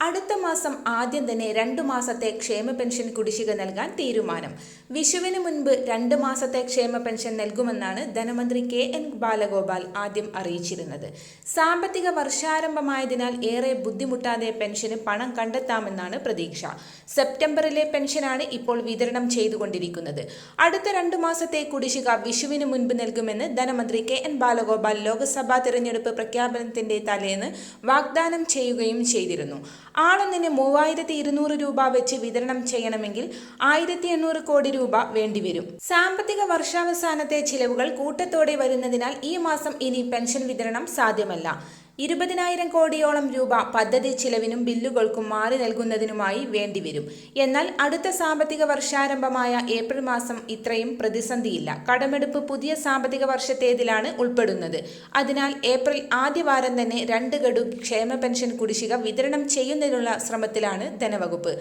അടുത്ത മാസം ആദ്യം തന്നെ രണ്ടു മാസത്തെ ക്ഷേമ പെൻഷൻ കുടിശ്ശിക നൽകാൻ തീരുമാനം. വിഷുവിന് മുൻപ് രണ്ട് മാസത്തെ ക്ഷേമ പെൻഷൻ നൽകുമെന്നാണ് ധനമന്ത്രി കെ എൻ ബാലഗോപാൽ ആദ്യം അറിയിച്ചിരുന്നത്. സാമ്പത്തിക വർഷാരംഭമായതിനാൽ ഏറെ ബുദ്ധിമുട്ടാതെ പെൻഷന് പണം കണ്ടെത്താമെന്നാണ് പ്രതീക്ഷ. സെപ്റ്റംബറിലെ പെൻഷനാണ് ഇപ്പോൾ വിതരണം ചെയ്തുകൊണ്ടിരിക്കുന്നത്. അടുത്ത രണ്ടു മാസത്തെ കുടിശ്ശിക വിഷുവിന് മുൻപ് നൽകുമെന്ന് ധനമന്ത്രി കെ എൻ ബാലഗോപാൽ ലോക്സഭാ തെരഞ്ഞെടുപ്പ് പ്രഖ്യാപനത്തിന്റെ തലേന്ന് വാഗ്ദാനം ചെയ്യുകയും ചെയ്തിരുന്നു. ആളൊന്നിന് മൂവായിരത്തി ഇരുന്നൂറ് രൂപ വെച്ച് വിതരണം ചെയ്യണമെങ്കിൽ ആയിരത്തി എണ്ണൂറ് കോടി രൂപ വേണ്ടിവരും. സാമ്പത്തിക വർഷാവസാനത്തെ ചിലവുകൾ കൂട്ടത്തോടെ വരുന്നതിനാൽ ഈ മാസം ഇനി പെൻഷൻ വിതരണം സാധ്യമല്ല. ഇരുപതിനായിരം കോടിയോളം രൂപ പദ്ധതി ചിലവിനും ബില്ലുകൾക്കും മാറി നൽകുന്നതിനുമായി വേണ്ടിവരും. എന്നാൽ അടുത്ത സാമ്പത്തിക വർഷാരംഭമായ ഏപ്രിൽ മാസം ഇത്രയും പ്രതിസന്ധിയില്ല. കടമെടുപ്പ് പുതിയ സാമ്പത്തിക വർഷത്തേതിലാണ് ഉൾപ്പെടുന്നത്. അതിനാൽ ഏപ്രിൽ ആദ്യവാരം തന്നെ രണ്ട് ഗഡു ക്ഷേമ പെൻഷൻ കുടിശ്ശിക വിതരണം ചെയ്യുന്നതിനുള്ള ശ്രമത്തിലാണ് ധനവകുപ്പ്.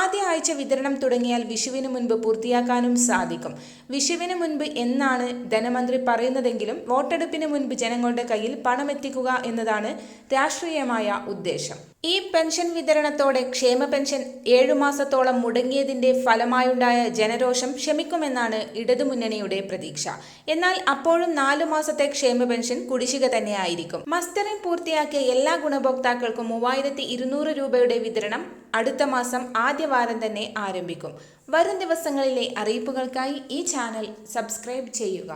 ആദ്യ ആഴ്ച വിതരണം തുടങ്ങിയാൽ വിഷുവിന് മുൻപ് പൂർത്തിയാക്കാനും സാധിക്കും. വിഷുവിന് മുൻപ് എന്നാണ് ധനമന്ത്രി പറയുന്നതെങ്കിലും വോട്ടെടുപ്പിന് മുൻപ് ജനങ്ങളുടെ കയ്യിൽ പണമെത്തിക്കുക എന്നതാണ് രാഷ്ട്രീയമായ ഉദ്ദേശം. ഈ പെൻഷൻ വിതരണത്തോടെ ക്ഷേമ പെൻഷൻ ഏഴു മാസത്തോളം മുടങ്ങിയതിന്റെ ഫലമായുണ്ടായ ജനരോഷം ക്ഷമിക്കുമെന്നാണ് ഇടതുമുന്നണിയുടെ പ്രതീക്ഷ. എന്നാൽ അപ്പോഴും നാലു മാസത്തെ ക്ഷേമ പെൻഷൻ കുടിശ്ശിക തന്നെയായിരിക്കും. മസ്റ്ററിംഗ് പൂർത്തിയാക്കിയ എല്ലാ ഗുണഭോക്താക്കൾക്കും മൂവായിരത്തി ഇരുന്നൂറ് രൂപയുടെ വിതരണം അടുത്ത മാസം ആദ്യവാരം തന്നെ ആരംഭിക്കും. വരും ദിവസങ്ങളിലെ അറിയിപ്പുകൾക്കായി ഈ ചാനൽ സബ്സ്ക്രൈബ് ചെയ്യുക.